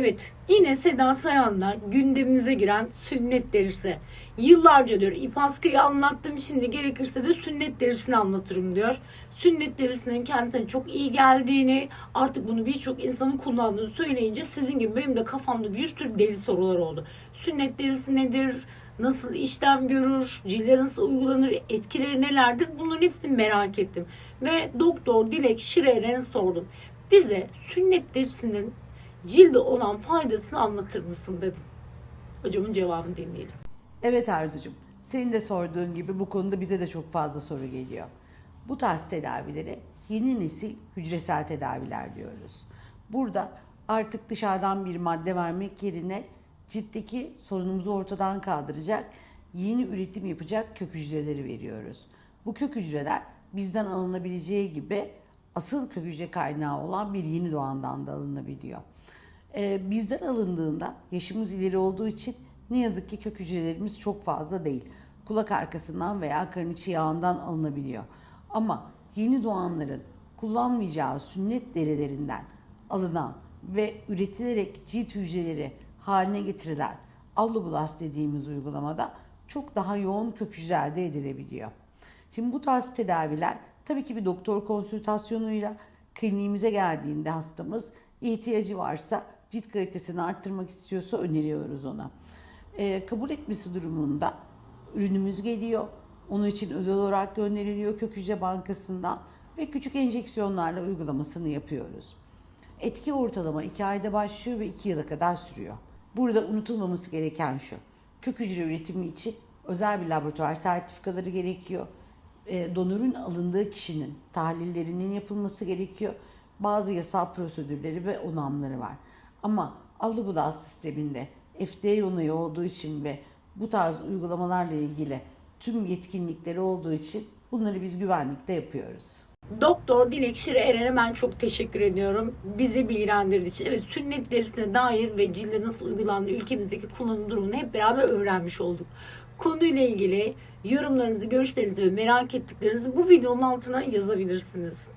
Evet, yine Seda Sayan'la gündemimize giren sünnet derisi. Yıllarca diyor ip askıyı anlattım şimdi gerekirse de sünnet derisini anlatırım diyor. Sünnet derisinin kendisine çok iyi geldiğini artık bunu birçok insanın kullandığını söyleyince sizin gibi benim de kafamda bir sürü deli sorular oldu. Sünnet derisi nedir? Nasıl işlem görür? Cilde nasıl uygulanır? Etkileri nelerdir? Bunların hepsini merak ettim. Ve Doktor Dilek Şirer'e sordum. Bize sünnet derisinin cilde olan faydasını anlatır mısın dedim. Hocamın cevabını dinleyelim. Evet Arzucuğum, senin de sorduğun gibi bu konuda bize de çok fazla soru geliyor. Bu tarz tedavilere yeni nesil hücresel tedaviler diyoruz. Burada artık dışarıdan bir madde vermek yerine ciltteki sorunumuzu ortadan kaldıracak, yeni üretim yapacak kök hücreleri veriyoruz. Bu kök hücreler bizden alınabileceği gibi asıl kök kaynağı olan bir yeni doğandan da alınabiliyor. Ee, bizden alındığında yaşımız ileri olduğu için ne yazık ki kök hücrelerimiz çok fazla değil. Kulak arkasından veya karın içi yağından alınabiliyor. Ama yeni doğanların kullanmayacağı sünnet derilerinden alınan ve üretilerek cilt hücreleri haline getirilen alloblast dediğimiz uygulamada çok daha yoğun kök hücre elde edilebiliyor. Şimdi bu tarz tedaviler tabii ki bir doktor konsültasyonuyla kliniğimize geldiğinde hastamız ihtiyacı varsa cilt kalitesini arttırmak istiyorsa öneriyoruz ona. Ee, kabul etmesi durumunda ürünümüz geliyor. Onun için özel olarak gönderiliyor kök hücre bankasından ve küçük enjeksiyonlarla uygulamasını yapıyoruz. Etki ortalama 2 ayda başlıyor ve 2 yıla kadar sürüyor. Burada unutulmaması gereken şu. Kök hücre üretimi için özel bir laboratuvar sertifikaları gerekiyor. E, donörün alındığı kişinin tahlillerinin yapılması gerekiyor. Bazı yasal prosedürleri ve onamları var. Ama Alloblast sisteminde FDA onayı olduğu için ve bu tarz uygulamalarla ilgili tüm yetkinlikleri olduğu için bunları biz güvenlikte yapıyoruz. Doktor Dilek Şire Eren'e ben çok teşekkür ediyorum. Bizi bilgilendirdiği için. Evet sünnet derisine dair ve cilde nasıl uygulandığı ülkemizdeki kullanım durumunu hep beraber öğrenmiş olduk. Konuyla ilgili yorumlarınızı, görüşlerinizi ve merak ettiklerinizi bu videonun altına yazabilirsiniz.